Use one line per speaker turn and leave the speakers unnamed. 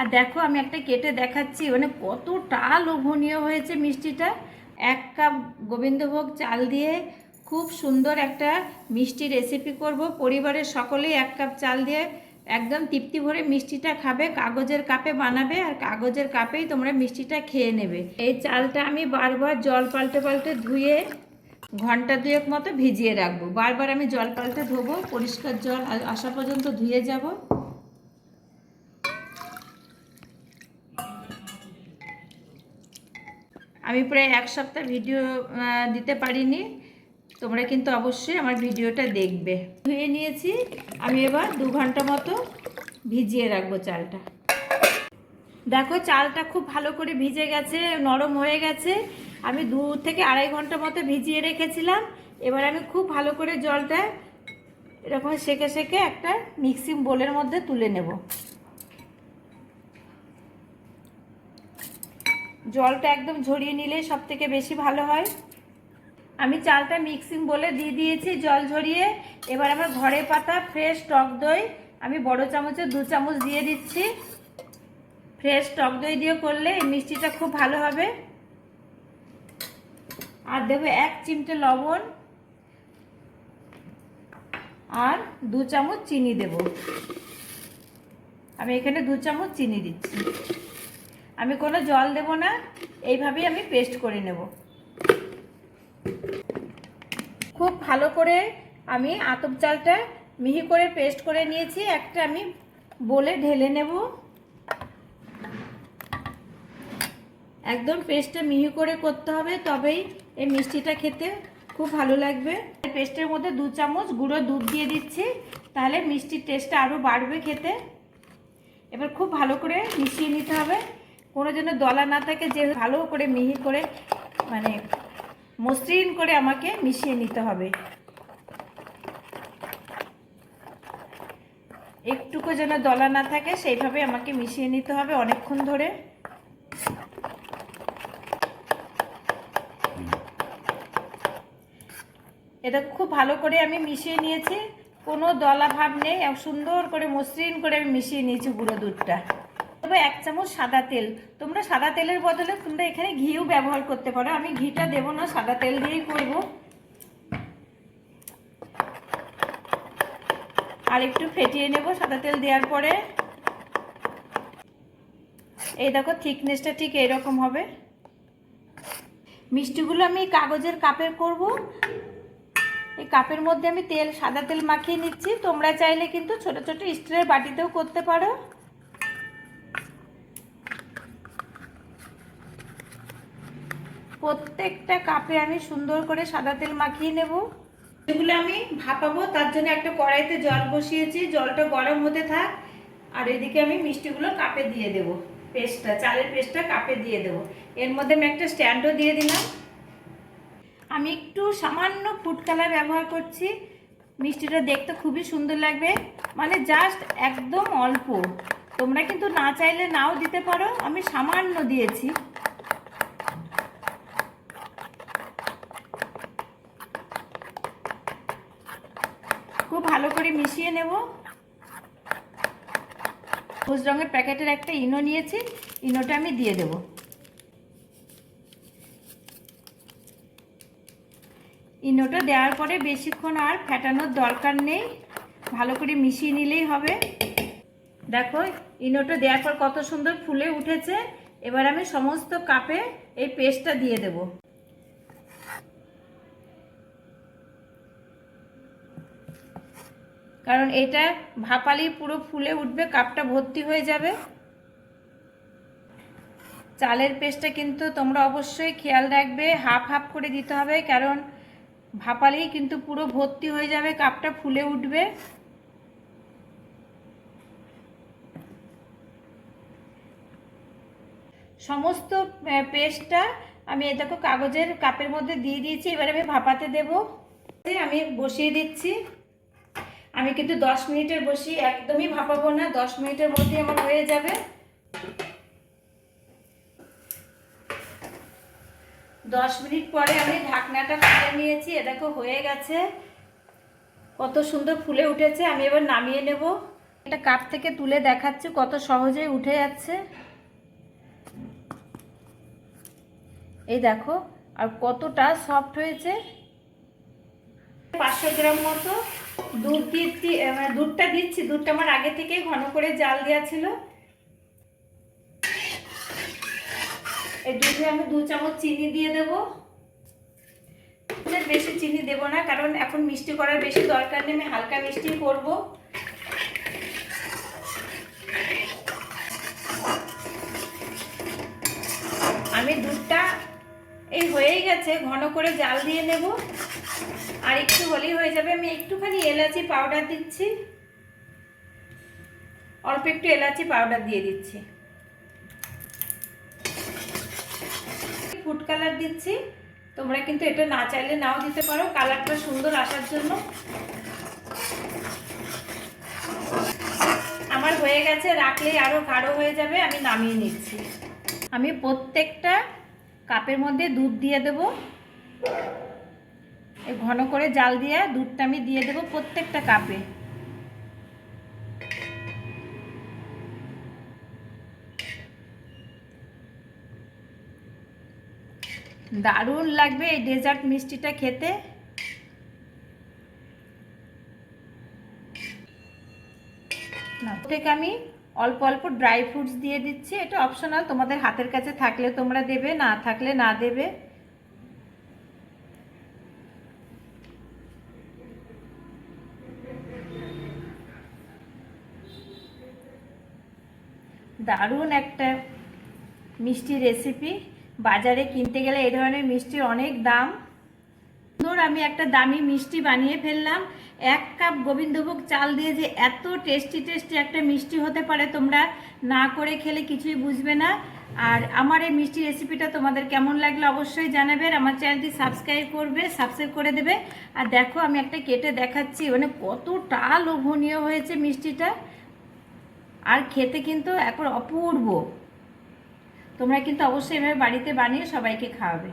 আর দেখো আমি একটা কেটে দেখাচ্ছি মানে কতটা লোভনীয় হয়েছে মিষ্টিটা। এক কাপ গোবিন্দভোগ চাল দিয়ে খুব সুন্দর একটা মিষ্টি রেসিপি করব। পরিবারের সকলেই এক কাপ চাল দিয়ে একদম তৃপ্তি ভরে মিষ্টিটা খাবে, কাগজের কাপে বানাবে আর কাগজের কাপেই তোমরা মিষ্টিটা খেয়ে নেবে। এই চালটা আমি বারবার জল পাল্টে পাল্টে ধুয়ে ঘণ্টা দুয়েক মতো ভিজিয়ে রাখব। বারবার আমি জল পাল্টে ধোবো, পরিষ্কার জল আসা পর্যন্ত ধুয়ে যাব। আমি প্রায় এক সপ্তাহ ভিডিও দিতে পারিনি। তোমরা কিন্তু অবশ্যই আমার ভিডিওটা দেখবে। ধুয়ে নিয়েছি। আমি এবার দু ঘণ্টা মতো ভিজিয়ে রাখব চালটা। দেখো, চালটা খুব ভালো করে ভিজে গেছে, নরম হয়ে গেছে। আমি দু থেকে আড়াই ঘণ্টা মতো ভিজিয়ে রেখেছিলাম। এবার আমি খুব ভালো করে জলটা এরকম সেকে সেকে একটা মিক্সিং বোলের মধ্যে তুলে নেব। জলটা একদম ঝরিয়ে নিলে সব থেকে বেশি ভালো হয়। আমি চালটা মিক্সিং বলে দিয়ে দিয়েছি, জল ঝরিয়ে। এবার আমার ঘরে পাতা, ফ্রেশ টক দই। আমি বড় চামচে দু চামচ দিয়ে দিচ্ছি। ফ্রেশ টক দই দিয়ে করলে এই মিষ্টিটা খুব ভালো হবে। আর দেবো এক চিমটে লবণ। আর দু চামচ চিনি দেব। আমি এখানে দু চামচ চিনি দিচ্ছি। আমি কোনো জল দেব না, এইভাবেই আমি পেস্ট করে নেব। খুব ভালো করে আমি আতপ চালটা মিহি করে পেস্ট করে নিয়েছি, একটা আমি বলে ঢেলে নেব। একদম পেস্টটা মিহি করে করতে হবে, তবেই এই মিষ্টিটা খেতে খুব ভালো লাগবে। পেস্টের মধ্যে দু চামচ গুঁড়ো দুধ দিয়ে দিচ্ছি, তাহলে মিষ্টির টেস্টটা আরও বাড়বে খেতে। এবার খুব ভালো করে মিশিয়ে নিতে হবে। কোনো যেন দলা না থাকে, যে ভালো করে মিহি করে মানে মসৃণ করে আমাকে মিশিয়ে নিতে হবে। একটুকু যেন দলা না থাকে, সেইভাবে আমাকে মিশিয়ে নিতে হবে অনেকক্ষণ ধরে। এটা খুব ভালো করে আমি মিশিয়ে নিয়েছি। কোনো দলা ভাব নেই সুন্দর করে মসৃণ করে আমি মিশিয়ে নিয়েছি গুঁড়ো দুধটা। তবে এক চামচ সাদা তেল। তোমরা সাদা তেলের বদলে তোমরা এখানে ঘিও ব্যবহার করতে পারো। আমি ঘিটা দেবো না, সাদা তেল দিয়েই করব। আর একটু ফেটিয়ে নেব সাদা তেল দেওয়ার পরে। এই দেখো থিকনেসটা ঠিক এইরকম হবে। মিষ্টিগুলো আমি কাগজের কাপের করব। এই কাপের মধ্যে আমি তেল, সাদা তেল মাখিয়ে নিচ্ছি। তোমরা চাইলে কিন্তু ছোট ছোট স্টিলের বাটিতেও করতে পারো। প্রত্যেকটা কাপে আমি সুন্দর করে সাদা তেল মাখিয়ে নেব। এগুলো আমি ভাপাবো, তার জন্য একটা কড়াইতে জল বসিয়েছি। জলটা গরম হতে থাক, আর এদিকে আমি মিষ্টিগুলো কাপে দিয়ে দেব। পেস্টটা, চালের পেস্টটা কাপে দিয়ে দেব। এর মধ্যে আমি একটা স্ট্যান্ডও দিয়ে দিলাম। আমি একটু সামান্য ফুড কালার ব্যবহার করছি। মিষ্টিটা দেখতে খুবই সুন্দর লাগবে। মানে জাস্ট একদম অল্প। তোমরা কিন্তু না চাইলে নাও দিতে পারো। আমি সামান্য দিয়েছি। খুব ভালো করে মিশিয়ে নেব। সবুজ রঙের প্যাকেটের একটা ইনো নিয়েছি, ইনোটা আমি দিয়ে দেব। ইনোটা দেওয়ার পরে বেশিক্ষণ আর ফ্যাটানোর দরকার নেই, ভালো করে মিশিয়ে নিলেই হবে। দেখো, ইনোটা দেওয়ার পর কত সুন্দর ফুলে উঠেছে। এবার আমি সমস্ত কাপে এই পেস্টটা দিয়ে দেবো। কারণ এটা ভাপালি পুরো ফুলে উঠবে, কাপটা ভর্তি হয়ে যাবে। চালের পেস্টটা কিন্তু তোমরা অবশ্যই খেয়াল রাখবে, হাফ হাফ করে দিতে হবে, কারণ ভাপালেই কিন্তু পুরো ভর্তি হয়ে যাবে, কাপটা ফুলে উঠবে। সমস্ত পেস্টটা আমি এ দেখো কাগজের কাপের মধ্যে দিয়ে দিয়েছি, এবার আমি ভাপাতে দেব। আমি বসিয়ে দিচ্ছি। আমি কিন্তু দশ মিনিটের বসি, একদমই ভাপাবো না, দশ মিনিটের মধ্যে আমার হয়ে যাবে। দশ মিনিট পরে আমি ঢাকনাটা খুলে নিয়েছি, এ দেখো হয়ে গেছে। কত সুন্দর ফুলে উঠেছে, আমি এবার নামিয়ে নেব। এটা কাপ থেকে তুলে দেখাচ্ছি কত সহজে উঠে যাচ্ছে। এই দেখো, আর কতটা সফট হয়েছে। পাঁচশো গ্রাম মতো। দুধ দিচ্ছি মানে দুধটা দিচ্ছি, দুধটা আমার আগে থেকে ঘন করে জাল দেওয়া ছিল। এই দুধে আমি দু চামচ চিনি দিয়ে দেবো। বেশি চিনি দেবো না, কারণ এখন মিষ্টি করার বেশি দরকার নেই, আমি হালকা মিষ্টি করব। আমি দুধটা, এই হয়েই গেছে, ঘন করে জাল দিয়ে নেব। আর একটু হলেই হয়ে যাবে। আমি একটুখানি এলাচি পাউডার দিচ্ছি। অল্প একটু এলাচি পাউডার দিয়ে দিচ্ছি। ফুড কালার দিচ্ছি। তোমরা কিন্তু এটা না চাইলে নাও দিতে পারো। কালারটা সুন্দর আসার জন্য। আমার হয়ে গেছে, রাখলেই আরও গাঢ় হয়ে যাবে। আমি নামিয়ে নিচ্ছি। আমি প্রত্যেকটা কাপের মধ্যে দুধ দিয়ে দেব। এই ঘন করে জাল দিয়ে দুধটা আমি দিয়ে দেবো প্রত্যেকটা কাপে। দারুণ লাগবে এই ডেজার্ট মিষ্টিটা খেতে। থেকে আমি অল্প অল্প ড্রাই ফ্রুটস দিয়ে দিচ্ছি। এটা অপশনাল, তোমাদের হাতের কাছে থাকলে তোমরা দেবে, না থাকলে না দেবে। দারুণ একটা মিষ্টি রেসিপি বাজারে কিনতে গেলে এই ধরনের মিষ্টির অনেক দাম। সুন্দর আমি একটা দামি মিষ্টি বানিয়ে ফেললাম। এক কাপ গোবিন্দভোগ চাল দিয়ে যে এত টেস্টি টেস্টি একটা মিষ্টি হতে পারে তোমরা না করে খেলে কিছুই বুঝবে না। আর আমার এই মিষ্টি রেসিপিটা তোমাদের কেমন লাগল অবশ্যই জানাবে আমার চ্যানেলটি সাবস্ক্রাইব করবে সাবস্ক্রাইব করে দেবে। আর দেখো, আমি একটা কেটে দেখাচ্ছি। মানে কতটা লোভনীয় হয়েছে মিষ্টিটা। আর খেতে কিন্তু এখন অপূর্ব। তোমরা কিন্তু অবশ্যই এভাবে বাড়িতে বানিয়ে সবাইকে খাওয়াবে।